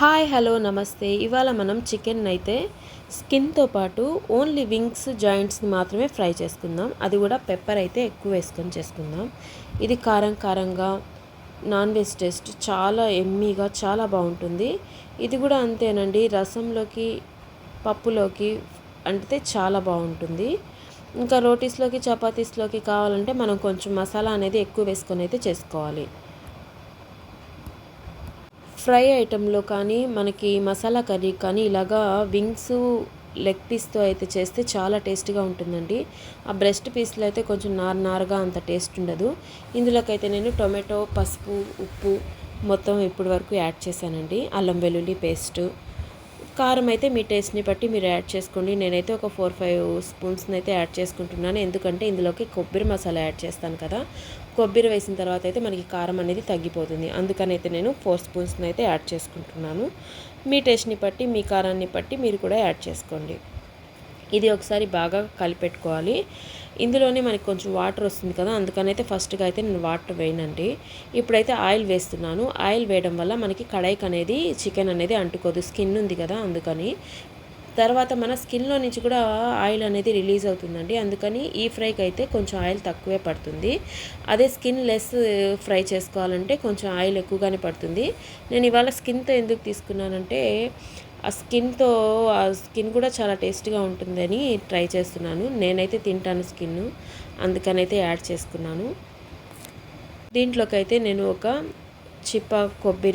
Hi hello నమస్తే. ఇవాళ మనం చికెన్ అయితే స్కిన్తో పాటు ఓన్లీ వింగ్స్ జాయింట్స్ని మాత్రమే ఫ్రై చేసుకుందాం. అది కూడా పెప్పర్ అయితే ఎక్కువ వేసుకొని చేసుకుందాం. ఇది కారం కారంగా నాన్ వెజ్ టేస్ట్ చాలా ఎమ్మీగా చాలా బాగుంటుంది. ఇది కూడా అంతేనండి. రసంలోకి పప్పులోకి అంటే చాలా బాగుంటుంది. ఇంకా రోటీస్లోకి చపాతీస్లోకి కావాలంటే మనం కొంచెం మసాలా అనేది ఎక్కువ వేసుకొని అయితే చేసుకోవాలి. ఫ్రై ఐటెంలో కానీ మనకి మసాలా కర్రీ కానీ ఇలాగా వింగ్స్ లెగ్ పీస్తో అయితే చేస్తే చాలా టేస్టీగా ఉంటుందండి. ఆ బ్రెస్ట్ పీస్లో అయితే కొంచెం నార్ నారుగా అంత టేస్ట్ ఉండదు. ఇందులోకైతే నేను టొమాటో పసుపు ఉప్పు మొత్తం ఇప్పటి వరకు యాడ్ చేశానండి. అల్లం వెల్లుల్లి పేస్టు కారం అయితే మీ టేస్ట్ని బట్టి మీరు యాడ్ చేసుకోండి. నేనైతే ఒక ఫోర్ ఫైవ్ స్పూన్స్ని అయితే యాడ్ చేసుకుంటున్నాను. ఎందుకంటే ఇందులోకి కొబ్బరి మసాలా యాడ్ చేస్తాను కదా. కొబ్బరి వేసిన తర్వాత అయితే మనకి కారం అనేది తగ్గిపోతుంది. అందుకని అయితే నేను ఫోర్ స్పూన్స్ని అయితే యాడ్ చేసుకుంటున్నాను. మీ టేస్ట్ని బట్టి మీ కారాన్ని బట్టి మీరు కూడా యాడ్ చేసుకోండి. ఇది ఒకసారి బాగా కలిపెట్టుకోవాలి. ఇందులోనే మనకి కొంచెం వాటర్ వస్తుంది కదా అందుకనైతే ఫస్ట్గా అయితే నేను వాటర్ వేయనండి. ఇప్పుడైతే ఆయిల్ వేస్తున్నాను. ఆయిల్ వేయడం వల్ల మనకి కడాయికి అనేది చికెన్ అనేది అంటుకోదు. స్కిన్ ఉంది కదా అందుకని. తర్వాత మన స్కిన్లో నుంచి కూడా ఆయిల్ అనేది రిలీజ్ అవుతుందండి. అందుకని ఈ ఫ్రైకి అయితే కొంచెం ఆయిల్ తక్కువే పడుతుంది. అదే స్కిన్ లెస్ ఫ్రై చేసుకోవాలంటే కొంచెం ఆయిల్ ఎక్కువగానే పడుతుంది. నేను ఇవాళ స్కిన్తో ఎందుకు తీసుకున్నానంటే ఆ స్కిన్తో ఆ స్కిన్ కూడా చాలా టేస్ట్గా ఉంటుందని ట్రై చేస్తున్నాను. నేనైతే తింటాను స్కిన్ అందుకనైతే యాడ్ చేసుకున్నాను. దీంట్లోకి అయితే నేను ఒక చిప్ప కొబ్బరి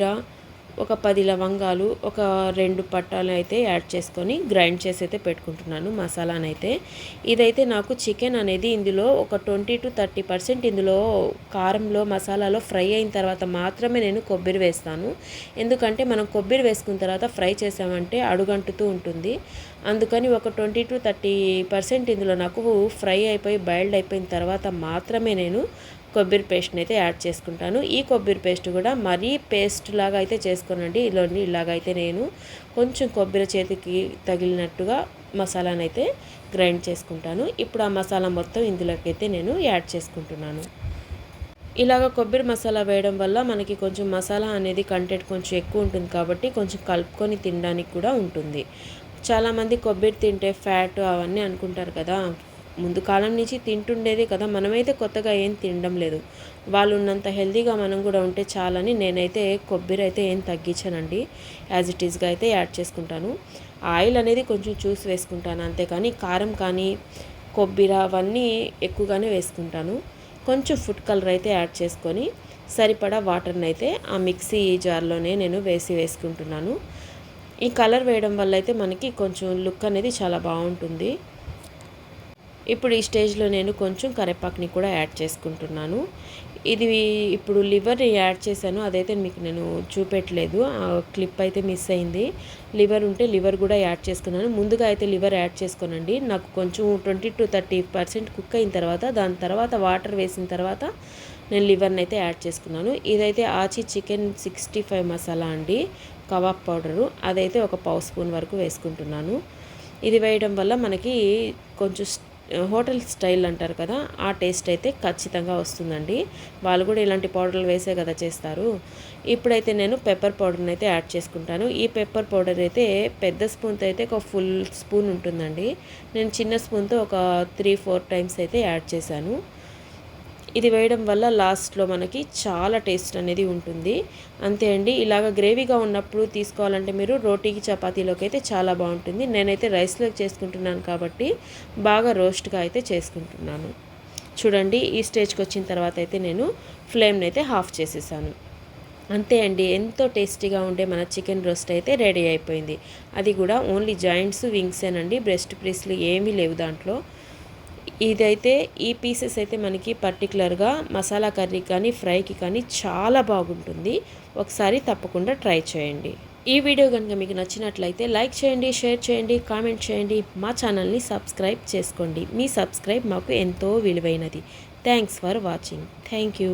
ఒక పది లవంగాలు ఒక రెండు పట్టాలు అయితే యాడ్ చేసుకొని గ్రైండ్ చేసి అయితే పెట్టుకుంటున్నాను మసాలానైతే. ఇదైతే నాకు చికెన్ అనేది ఇందులో ఒక ట్వంటీ టు థర్టీ పర్సెంట్ ఇందులో కారంలో మసాలాలో ఫ్రై అయిన తర్వాత మాత్రమే నేను కొబ్బరి వేస్తాను. ఎందుకంటే మనం కొబ్బరి వేసుకున్న తర్వాత ఫ్రై చేసామంటే అడుగంటుతూ ఉంటుంది. అందుకని ఒక ట్వంటీ టు థర్టీ పర్సెంట్ ఇందులో నాకు ఫ్రై అయిపోయి బాయిల్డ్ అయిపోయిన తర్వాత మాత్రమే నేను కొబ్బరి పేస్ట్ని అయితే యాడ్ చేసుకుంటాను. ఈ కొబ్బరి పేస్ట్ కూడా మరీ పేస్ట్ లాగా అయితే చేసుకోనండి. ఇలాంటి ఇలాగైతే నేను కొంచెం కొబ్బరి చేతికి తగిలినట్టుగా మసాలానైతే అయితే గ్రైండ్ చేసుకుంటాను. ఇప్పుడు ఆ మసాలా మొత్తం ఇందులోకి అయితే నేను యాడ్ చేసుకుంటున్నాను. ఇలాగ కొబ్బరి మసాలా వేయడం వల్ల మనకి కొంచెం మసాలా అనేది కంటెంట్ కొంచెం ఎక్కువ ఉంటుంది కాబట్టి కొంచెం కలుపుకొని తినడానికి కూడా ఉంటుంది. చాలామంది కొబ్బరి తింటే ఫ్యాట్ అవన్నీ అనుకుంటారు కదా. ముందు కాలం నుంచి తింటుండేది కదా మనమైతే కొత్తగా ఏం తినడం లేదు. వాళ్ళు ఉన్నంత హెల్తీగా మనం కూడా ఉంటే చాలని నేనైతే కొబ్బరి అయితే ఏం తగ్గించానండి. యాజ్ ఇట్ ఈస్గా అయితే యాడ్ చేసుకుంటాను. ఆయిల్ అనేది కొంచెం చూసి వేసుకుంటాను అంతేకాని కారం కానీ కొబ్బరి అవన్నీ ఎక్కువగానే వేసుకుంటాను. కొంచెం ఫుడ్ కలర్ అయితే యాడ్ చేసుకొని సరిపడా వాటర్ని అయితే ఆ మిక్సీ జార్లోనే నేను వేసి వేసుకుంటున్నాను. ఈ కలర్ వేయడం వల్ల అయితే మనకి కొంచెం లుక్ అనేది చాలా బాగుంటుంది. ఇప్పుడు ఈ స్టేజ్లో నేను కొంచెం కరివేపాకుని కూడా యాడ్ చేసుకుంటున్నాను. ఇది ఇప్పుడు లివర్ యాడ్ చేశాను. అదైతే మీకు నేను చూపెట్టలేదు. ఆ క్లిప్ అయితే మిస్ అయింది. లివర్ ఉంటే లివర్ కూడా యాడ్ చేసుకున్నాను. ముందుగా అయితే లివర్ యాడ్ చేసుకోనండి. నాకు కొంచెం twenty to thirty percent cook అయిన తర్వాత దాని తర్వాత వాటర్ వేసిన తర్వాత నేను లివర్ని అయితే యాడ్ చేసుకున్నాను. ఇదైతే ఆచి చికెన్ సిక్స్టీ ఫైవ్ మసాలా అండి. కబాబ్ పౌడరు. అదైతే ఒక పావు స్పూన్ వరకు వేసుకుంటున్నాను. ఇది వేయడం వల్ల మనకి కొంచెం హోటల్ స్టైల్ అంటారు కదా ఆ టేస్ట్ అయితే ఖచ్చితంగా వస్తుందండి. వాళ్ళు కూడా ఇలాంటి పౌడర్లు వేసే కదా చేస్తారు. ఇప్పుడైతే నేను పెప్పర్ పౌడర్ని అయితే యాడ్ చేసుకుంటాను. ఈ పెప్పర్ పౌడర్ అయితే పెద్ద స్పూన్తో అయితే ఒక ఫుల్ స్పూన్ ఉంటుందండి. నేను చిన్న స్పూన్తో ఒక త్రీ ఫోర్ టైమ్స్ అయితే యాడ్ చేశాను. ఇది వేయడం వల్ల లాస్ట్లో మనకి చాలా టేస్ట్ అనేది ఉంటుంది. అంతే అండి ఇలాగ గ్రేవీగా ఉన్నప్పుడు తీసుకోవాలంటే మీరు రోటీకి చపాతీలోకి అయితే చాలా బాగుంటుంది. నేనైతే రైస్లోకి చేసుకుంటున్నాను కాబట్టి బాగా రోస్ట్గా అయితే చేసుకుంటున్నాను. చూడండి ఈ స్టేజ్కి వచ్చిన తర్వాత అయితే నేను ఫ్లేమ్ని అయితే హాఫ్ చేసేసాను. అంతే అండి ఎంతో టేస్టీగా ఉండే మన చికెన్ రోస్ట్ అయితే రెడీ అయిపోయింది. అది కూడా ఓన్లీ జాయింట్స్ వింగ్సేనండి. బ్రెస్ట్ పీస్లు ఏమీ లేవు దాంట్లో. ఇదైతే ఈ పీసెస్ అయితే మనకి పర్టికులర్గా మసాలా కర్రీ కానీ ఫ్రైకి కానీ చాలా బాగుంటుంది. ఒకసారి తప్పకుండా ట్రై చేయండి. ఈ వీడియో కనుక మీకు నచ్చినట్లయితే లైక్ చేయండి షేర్ చేయండి కామెంట్ చేయండి. మా ఛానల్ని సబ్స్క్రైబ్ చేసుకోండి. మీ సబ్స్క్రైబ్ మాకు ఎంతో విలువైనది. Thanks for watching. Thank you